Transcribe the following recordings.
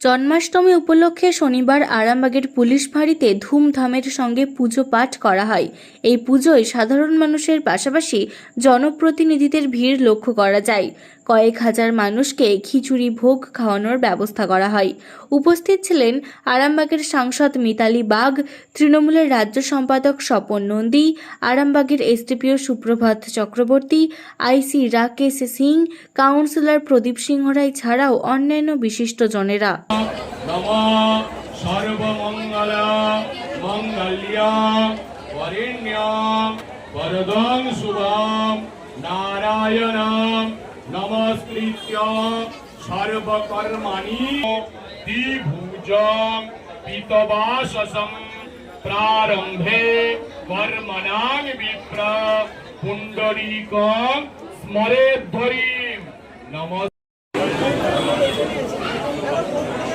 জন্মাষ্টমী উপলক্ষে শনিবার আরামবাগের পুলিশ ফাঁড়িতে ধুমধামের সঙ্গে পুজো পাঠ করা হয়। এই পুজোয় সাধারণ মানুষের পাশাপাশি জনপ্রতিনিধিদের ভিড় লক্ষ্য করা যায়। কয়েক হাজার মানুষকে খিচুড়ি ভোগ খাওয়ানোর ব্যবস্থা করা হয়। উপস্থিত ছিলেন আরামবাগের সাংসদ মিতালি বাগ, তৃণমূলের রাজ্য সম্পাদক স্বপন নন্দী, আরামবাগের SDPO Suprabhat Chakraborty, IC Rakesh Singh, councillor Pradip Singha Roy ছাড়াও অন্যান্য বিশিষ্টজনেরা শুভম নারায়ণম নমস্কৃত্য সর্বকর্মাণি দ্বিভুজং পিতবাসসং প্রারম্ভে কর্মণাং বিপ্র পুণ্ডরীকং স্মরে ধরি ভুজৈকমণ্ডনম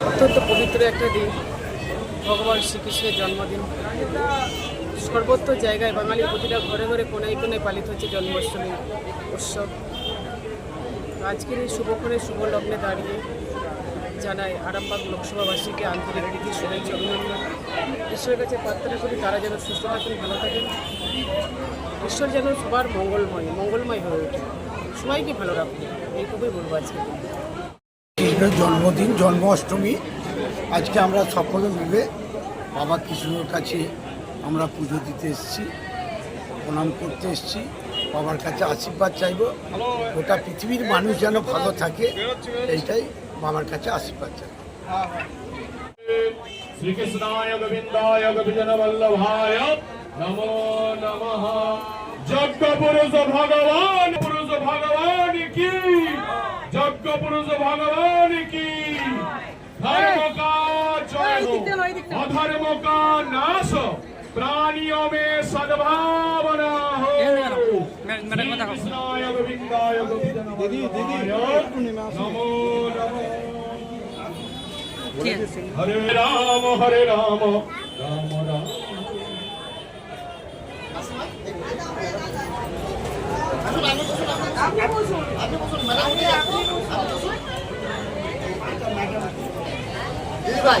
অত্যন্ত পবিত্র একটা দিন, ভগবান শ্রীকৃষ্ণের জন্মদিন। সর্বত্র জায়গায় বাঙালির প্রতিটা ঘরে ঘরে কোনায় কোনায় পালিত হচ্ছে জন্মাষ্টমী উৎসব। আজকের এই শুভক্ষণে শুভ লগ্নে দাঁড়িয়ে জানাই আরামবাগ লোকসভাবাসীকে আন্তরিক প্রীতি, শুভেচ্ছা, অভিনন্দন। ঈশ্বরের কাছে প্রার্থনা করি তারা যেন সুস্থ থাকেন, ভালো থাকেন। ঈশ্বর যেন সবার মঙ্গলময় মঙ্গলময় হয়ে ওঠে। সবাইকে ভালো রাখুন। এইটুকুই বলব আজকে। কৃষ্ণের জন্মদিন, জন্মাষ্টমী। আজকে আমরা সকলে মিলে বাবা কৃষ্ণের কাছে আমরা পুজো দিতে এসেছি, প্রণাম করতে এসেছি। বাবার কাছে আশীর্বাদ চাইব। গোটা পৃথিবীর মানুষ যেন ভালো থাকে, এইটাই বাবার কাছে আশীর্বাদ চাই। শ্রীকৃষ্ণায় গোবিন্দায় গোবিন্দ বল্লভায় নমো। নমঃ যজ্ঞ পুরুষ ভগবান পুরুষ ভগবান কি? যজ্ঞ পুরুষ ভগবান কি ধর্ম কা জয় কা নাশ প্রাণীয় মে সদ্ভাবনা দিদি দিদি। নমো হরে রাম হরে রাম। হ্যাঁ। রাম রাম। ভাই